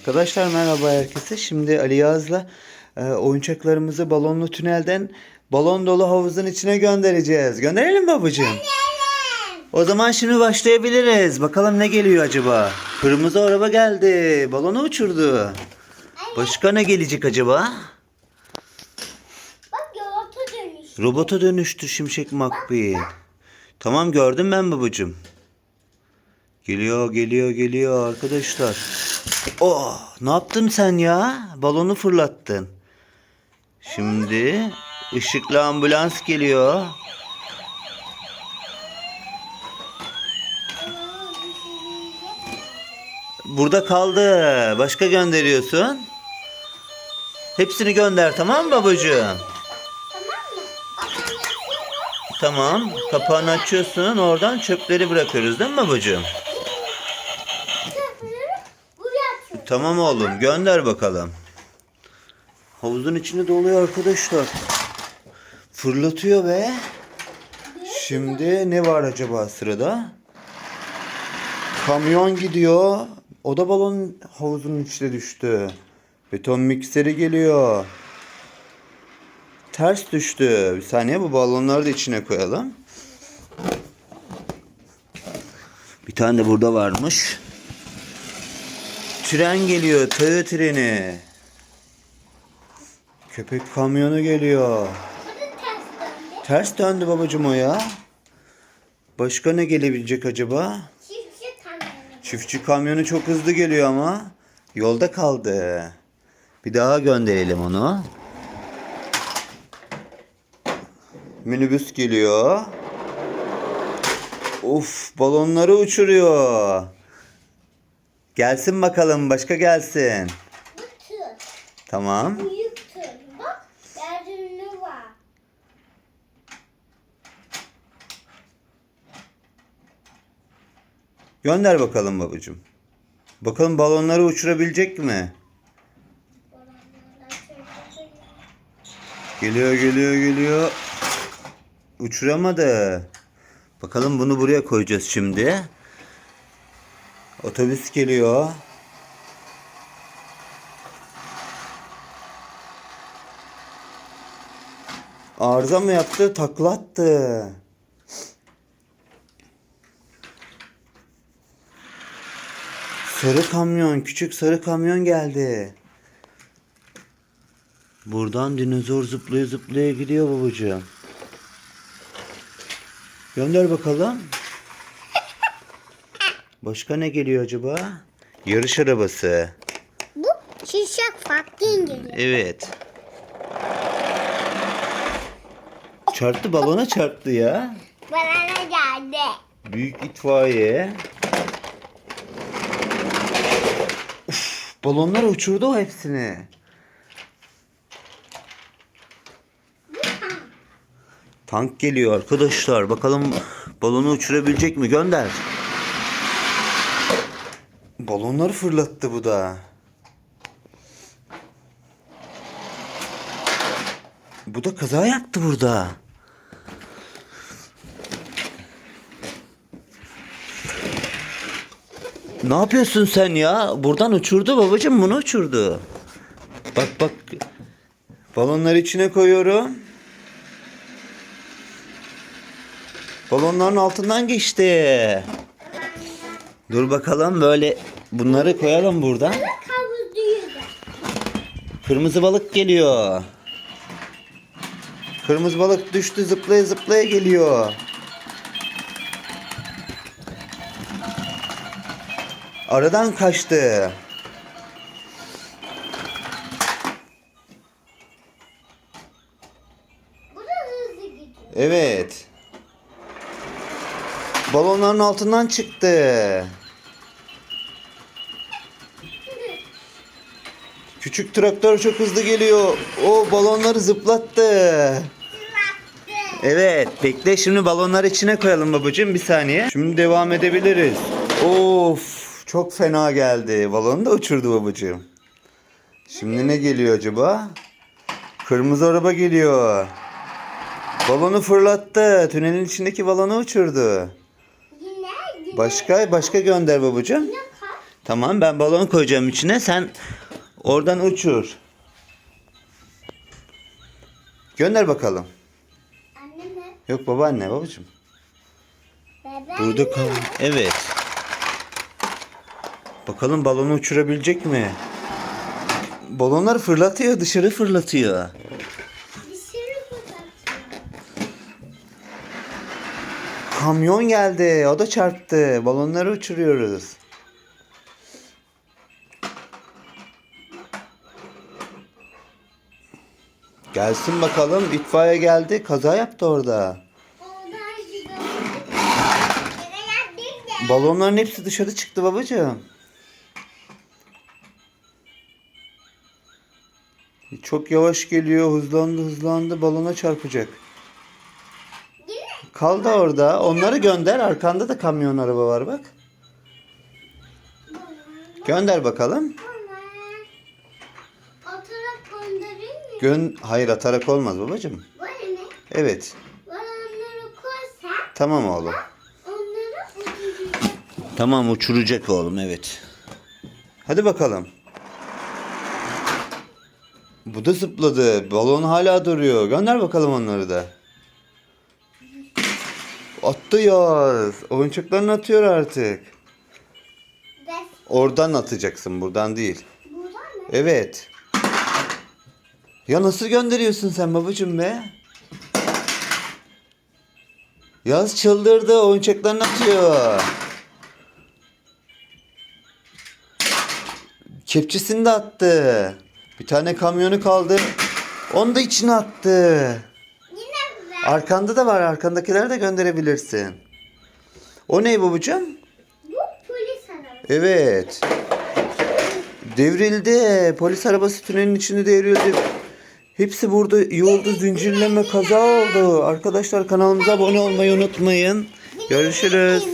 Arkadaşlar merhaba herkese. Şimdi Ali Yaz'la e, oyuncaklarımızı balonlu tünelden balon dolu havuzun içine göndereceğiz. Gönderelim mi babacığım? O zaman şimdi başlayabiliriz. Bakalım ne geliyor acaba? Kırmızı araba geldi. Balonu uçurdu. Başka ne gelecek acaba? Bak yolata dönüş. Robota dönüştü Şimşek McQueen. Tamam gördüm ben babacığım. Geliyor geliyor geliyor arkadaşlar. Oh ne yaptın sen ya? Balonu fırlattın. Şimdi ışıklı ambulans geliyor. Burada kaldı. Başka gönderiyorsun. Hepsini gönder tamam mı babacığım? Tamam. Kapağını açıyorsun. Oradan çöpleri bırakıyoruz değil mi babacığım? Tamam oğlum. Gönder bakalım. Havuzun içinde doluyor arkadaşlar. Fırlatıyor be. Şimdi ne var acaba sırada? Kamyon gidiyor. O da balon havuzun içine düştü. Beton mikseri geliyor. Ters düştü. Bir saniye bu balonları da içine koyalım. Bir tane de burada varmış. Tren geliyor. Tığ treni. Köpek kamyonu geliyor. Ters döndü babacım o ya. Başka ne gelebilecek acaba? Çiftçi kamyonu. Çiftçi kamyonu çok hızlı geliyor ama yolda kaldı. Bir daha gönderelim onu. Minibüs geliyor. Of balonları uçuruyor. Gelsin bakalım başka gelsin. Bu tır. Tamam. Büyük tır. Bak ünlü var. Gönder bakalım babacığım. Bakalım balonları uçurabilecek mi? Geliyor geliyor geliyor. Uçuramadı. Bakalım bunu buraya koyacağız şimdi. Otobüs geliyor. Arıza mı yaptı? Taklattı. Sarı kamyon, küçük sarı kamyon geldi. Buradan dinozor zıplaya zıplaya gidiyor babacığım. Gönder bakalım. Başka ne geliyor acaba? Yarış arabası. Bu şişak farklı geliyor. Evet. Çarptı balona çarptı ya. Bana ne geldi? Büyük itfaiye. Uf, balonlar uçurdu o hepsini. Tank geliyor arkadaşlar. Bakalım balonu uçurabilecek mi? Gönder. Balonları fırlattı bu da. Bu da kaza yaptı burada. Ne yapıyorsun sen ya? Buradan uçurdu babacığım bunu uçurdu. Bak bak. Balonları içine koyuyorum. Balonların altından geçti. Dur bakalım böyle bunları koyalım düğüdü. Kırmızı balık geliyor. Kırmızı balık düştü zıplaya zıplaya geliyor. Aradan kaçtı. Evet. Balonların altından çıktı. Küçük traktör çok hızlı geliyor. O balonları zıplattı. Evet, bekle şimdi balonları içine koyalım babacığım bir saniye. Şimdi devam edebiliriz. Of, çok fena geldi. Balonu da uçurdu babacığım. Şimdi ne geliyor acaba? Kırmızı araba geliyor. Balonu fırlattı. Tünelin içindeki balonu uçurdu. Başka başka gönder babacığım. Tamam ben balon koyacağım içine sen oradan uçur. Gönder bakalım. Anne mi? Yok babaanne babacığım. Bebe Burada kal. Evet. Bakalım balonu uçurabilecek mi? Balonları fırlatıyor, dışarı fırlatıyor. Sürü fotoğraf. Kamyon geldi, o da çarptı. Balonları uçuruyoruz. Gelsin bakalım. İtfaiye geldi. Kaza yaptı orada. Balonların hepsi dışarı çıktı babacığım. Çok yavaş geliyor. Hızlandı hızlandı. Balona çarpacak. Yine Kaldı orada. Onları gönder. Arkanda da kamyon araba var bak. Gönder bakalım. Ama atarak göndereyim mi? Gön Hayır atarak olmaz babacığım. Evet. Tamam oğlum. Tamam uçuracak oğlum evet. Hadi bakalım. Bu da zıpladı. Balon hala duruyor. Gönder bakalım onları da. Attı yaz. Oyuncaklarını atıyor artık. Oradan atacaksın buradan değil. buradan mı? Evet. Ya nasıl gönderiyorsun sen babacığım be? Yaz çıldırdı oyuncaklarını atıyor. Kepçesini de attı. Bir tane kamyonu kaldı. Onu da içine attı. Arkanda da var. Arkandakileri de gönderebilirsin. O ne babacığım? bu polis arabası. Evet. Devrildi. Polis arabası tünelin içinde devrildi. Hepsi burada yolda zincirleme kaza oldu. Arkadaşlar kanalımıza abone olmayı unutmayın. Görüşürüz.